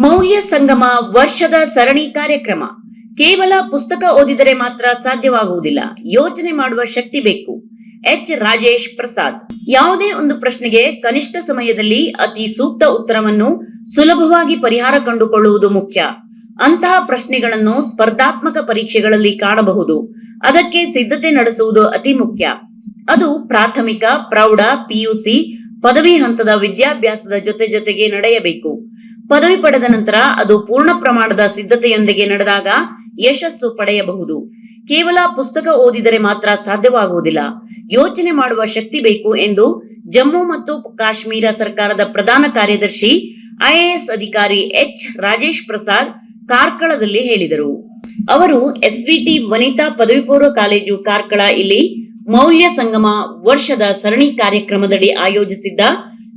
ಮೌಲ್ಯ ಸಂಗಮ ವರ್ಷದ ಸರಣಿ ಕಾರ್ಯಕ್ರಮ. ಕೇವಲ ಪುಸ್ತಕ ಓದಿದರೆ ಮಾತ್ರ ಸಾಧ್ಯವಾಗುವುದಿಲ್ಲ. ಯೋಚನೆ ಮಾಡುವ ಶಕ್ತಿ ಬೇಕು. ಎಚ್. ರಾಜೇಶ್ ಪ್ರಸಾದ್. ಯಾವುದೇ ಒಂದು ಪ್ರಶ್ನೆಗೆ ಕನಿಷ್ಠ ಸಮಯದಲ್ಲಿ ಅತಿ ಸೂಕ್ತ ಉತ್ತರವನ್ನು ಸುಲಭವಾಗಿ ಪರಿಹಾರ ಕಂಡುಕೊಳ್ಳುವುದು ಮುಖ್ಯ. ಅಂತಹ ಪ್ರಶ್ನೆಗಳನ್ನು ಸ್ಪರ್ಧಾತ್ಮಕ ಪರೀಕ್ಷೆಗಳಲ್ಲಿ ಕಾಣಬಹುದು. ಅದಕ್ಕೆ ಸಿದ್ಧತೆ ನಡೆಸುವುದು ಅತಿ ಮುಖ್ಯ. ಅದು ಪ್ರಾಥಮಿಕ, ಪ್ರೌಢ, ಪಿಯುಸಿ, ಪದವಿ ಹಂತದ ವಿದ್ಯಾಭ್ಯಾಸದ ಜೊತೆ ಜೊತೆಗೆ ನಡೆಯಬೇಕು. ಪದವಿ ಪಡೆದ ನಂತರ ಅದು ಪೂರ್ಣ ಪ್ರಮಾಣದ ಸಿದ್ಧತೆಯೊಂದಿಗೆ ನಡೆದಾಗ ಯಶಸ್ಸು ಪಡೆಯಬಹುದು. ಕೇವಲ ಪುಸ್ತಕ ಓದಿದರೆ ಮಾತ್ರ ಸಾಧ್ಯವಾಗುವುದಿಲ್ಲ. ಯೋಚನೆ ಮಾಡುವ ಶಕ್ತಿ ಬೇಕು ಎಂದು ಜಮ್ಮು ಮತ್ತು ಕಾಶ್ಮೀರ ಸರ್ಕಾರದ ಪ್ರಧಾನ ಕಾರ್ಯದರ್ಶಿ, ಐಎಎಸ್ ಅಧಿಕಾರಿ ಎಚ್. ರಾಜೇಶ್ ಪ್ರಸಾದ್ ಕಾರ್ಕಳದಲ್ಲಿ ಹೇಳಿದರು. ಅವರು ಎಸ್ವಿಟಿ ವನಿತಾ ಪದವಿ ಪೂರ್ವ ಕಾಲೇಜು ಕಾರ್ಕಳ ಇಲ್ಲಿ ಮೌಲ್ಯ ಸಂಗಮ ವರ್ಷದ ಸರಣಿ ಕಾರ್ಯಕ್ರಮದಡಿ ಆಯೋಜಿಸಿದ್ದ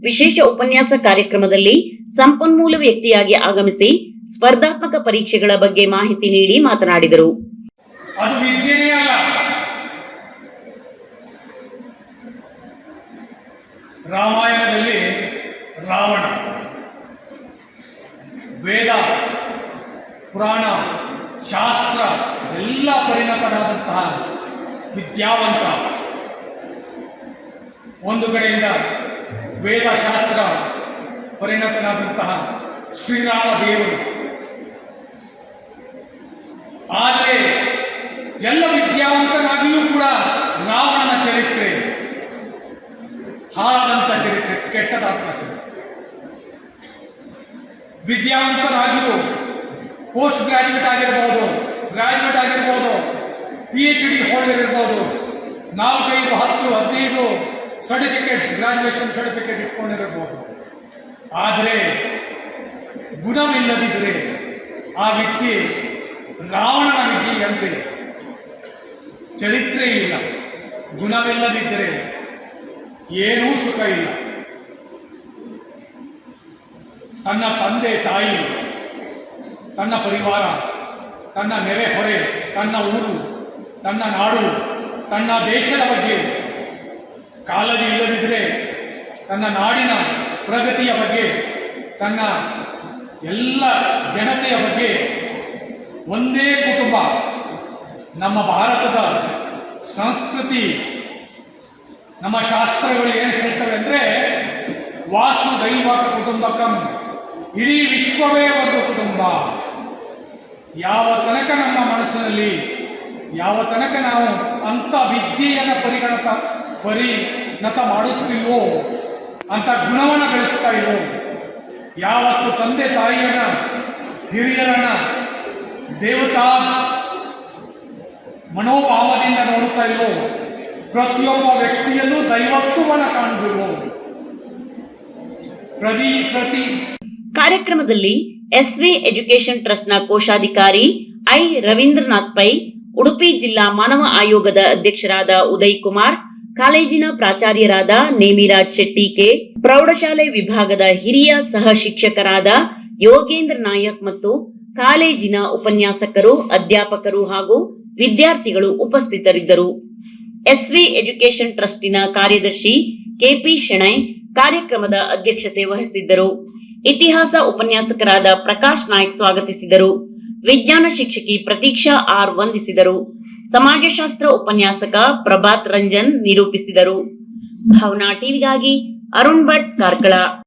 ವಿಶೇಷ ಉಪನ್ಯಾಸ ಕಾರ್ಯಕ್ರಮದಲ್ಲಿ ಸಂಪನ್ಮೂಲ ವ್ಯಕ್ತಿಯಾಗಿ ಆಗಮಿಸಿ ಸ್ಪರ್ಧಾತ್ಮಕ ಪರೀಕ್ಷೆಗಳ ಬಗ್ಗೆ ಮಾಹಿತಿ ನೀಡಿ ಮಾತನಾಡಿದರು. ರಾಮಾಯಣದಲ್ಲಿ ರಾವಣ, ವೇದ, ಪುರಾಣ, ಶಾಸ್ತ್ರ ಎಲ್ಲ ಪರಿಣತನಾದಂತಹ ವಿದ್ಯಾವಂತ. ಒಂದು ಕಡೆಯಿಂದ ವೇದಶಾಸ್ತ್ರ ಪರಿಣತನಾದಂತಹ ಶ್ರೀರಾಮ ದೇವರು ಆದರೆ ಎಲ್ಲ ವಿದ್ಯಾವಂತನಾಗಿಯೂ ಕೂಡ ರಾವಣನ ಚರಿತ್ರೆ ಹಾಳಾದಂಥ ಚರಿತ್ರೆ ಕೆಟ್ಟದಾದ ಚರಿತ್ರೆ. ವಿದ್ಯಾವಂತನಾಗಿಯೂ ಪೋಸ್ಟ್ ಗ್ರಾಜ್ಯುಯೇಟ್ ಆಗಿರ್ಬೋದು ಗ್ರಾಜ್ಯುಯೇಟ್ ಆಗಿರ್ಬೋದು ಪಿ ಎಚ್ ಡಿ ಹೋಲ್ಡರ್ ಇರ್ಬೋದು, ನಾಲ್ಕೈದು, ಹತ್ತು, ಹದಿನೈದು ಸರ್ಟಿಫಿಕೇಟ್ಸ್ ಗ್ರಾಜ್ಯುಯೇಷನ್ ಸರ್ಟಿಫಿಕೇಟ್ ಇಟ್ಕೊಂಡಿರಬಹುದು. ಆದರೆ ಗುಣವಿಲ್ಲದಿದ್ದರೆ ಆ ವ್ಯಕ್ತಿ ರಾವಣನ ವಿದ್ಯೆಯಂತೆ ಚರಿತ್ರೆ ಇಲ್ಲ. ಗುಣವಿಲ್ಲದಿದ್ದರೆ ಏನೂ ಸುಖ ಇಲ್ಲ. ತನ್ನ ತಂದೆ ತಾಯಿ, ತನ್ನ ಪರಿವಾರ, ತನ್ನ ನೆರೆಹೊರೆ ತನ್ನ ಊರು, ತನ್ನ ನಾಡು, ತನ್ನ ದೇಶದ ಬಗ್ಗೆ ಕಾಳಜಿ ಇಲ್ಲದಿದ್ದರೆ ತನ್ನ ನಾಡಿನ ಪ್ರಗತಿಯ ಬಗ್ಗೆ, ತನ್ನ ಎಲ್ಲ ಜನತೆಯ ಬಗ್ಗೆ ಒಂದೇ ಕುಟುಂಬ, ನಮ್ಮ ಭಾರತದ ಸಂಸ್ಕೃತಿ, ನಮ್ಮ ಶಾಸ್ತ್ರಗಳು ಏನು ಹೇಳ್ತವೆ ಅಂದರೆ ವಾಸುದೈವ ಕುಟುಂಬಕಂ, ಇಡೀ ವಿಶ್ವವೇ ಒಂದು ಕುಟುಂಬ. ಯಾವ ತನಕ ನಮ್ಮ ಮನಸ್ಸಿನಲ್ಲಿ, ಯಾವ ತನಕ ನಾವು ಅಂಥ ವಿದ್ಯೆಯನ್ನು ಪರಿಗಣತ ಪರಿಣತ ಮಾಡುತ್ತಿಲ್ವೋ ಅಂತ ಗುಣವನ್ನು ಗಳಿಸ್ತಾ ಇಲ್ವೋ? ಯಾವತ್ತು ತಂದೆ ತಾಯಿಯನ್ನ, ಹಿರಿಯರನ್ನ ದೇವತಾ ಮನೋಭಾವದಿಂದ ನೋಡುತ್ತಾ ಇಲ್ವೋ? ಪ್ರತಿಯೊಬ್ಬ ವ್ಯಕ್ತಿಯಲ್ಲೂ ದೈವತ್ವವನ್ನು ಕಾಣುತ್ತಿಲ್ವೋ? ಪ್ರತಿ ಪ್ರತಿ. ಕಾರ್ಯಕ್ರಮದಲ್ಲಿ ಎಸ್ವಿ ಎಜುಕೇಶನ್ ಟ್ರಸ್ಟ್ನ ಕೋಶಾಧಿಕಾರಿ ಐ ರವೀಂದ್ರನಾಥ್ ಪೈ, ಉಡುಪಿ ಜಿಲ್ಲಾ ಮಾನವ ಆಯೋಗದ ಅಧ್ಯಕ್ಷರಾದ ಉದಯ್ ಕುಮಾರ್ ಕಾಲೇಜಿನ ಪ್ರಾಚಾರ್ಯರಾದ ನೇಮಿರಾಜ್ ಶೆಟ್ಟಿ ಕೆ, ಪ್ರೌಢಶಾಲೆ ವಿಭಾಗದ ಹಿರಿಯ ಸಹ ಶಿಕ್ಷಕರಾದ ಯೋಗೇಂದ್ರ ನಾಯಕ್ ಮತ್ತು ಕಾಲೇಜಿನ ಉಪನ್ಯಾಸಕರು, ಅಧ್ಯಾಪಕರು ಹಾಗೂ ವಿದ್ಯಾರ್ಥಿಗಳು ಉಪಸ್ಥಿತರಿದ್ದರು. ಎಸ್ವಿ ಎಜುಕೇಶನ್ ಟ್ರಸ್ಟಿನ ಕಾರ್ಯದರ್ಶಿ ಕೆಪಿ ಶೆಣೈ ಕಾರ್ಯಕ್ರಮದ ಅಧ್ಯಕ್ಷತೆ ವಹಿಸಿದ್ದರು. ಇತಿಹಾಸ ಉಪನ್ಯಾಸಕರಾದ ಪ್ರಕಾಶ್ ನಾಯ್ಕ್ ಸ್ವಾಗತಿಸಿದರು. ವಿಜ್ಞಾನ ಶಿಕ್ಷಕಿ ಪ್ರತೀಕ್ಷಾ ಆರ್ ವಂದಿಸಿದರು. ಸಮಾಜಶಾಸ್ತ್ರ ಉಪನ್ಯಾಸಕ ಪ್ರಭಾತ್ ರಂಜನ್ ನಿರೂಪಿಸಿದರು. ಭಾವನಾ ಟಿವಿಗಾಗಿ ಅರುಣ್ ಭಟ್ ಕಾರ್ಕಳ.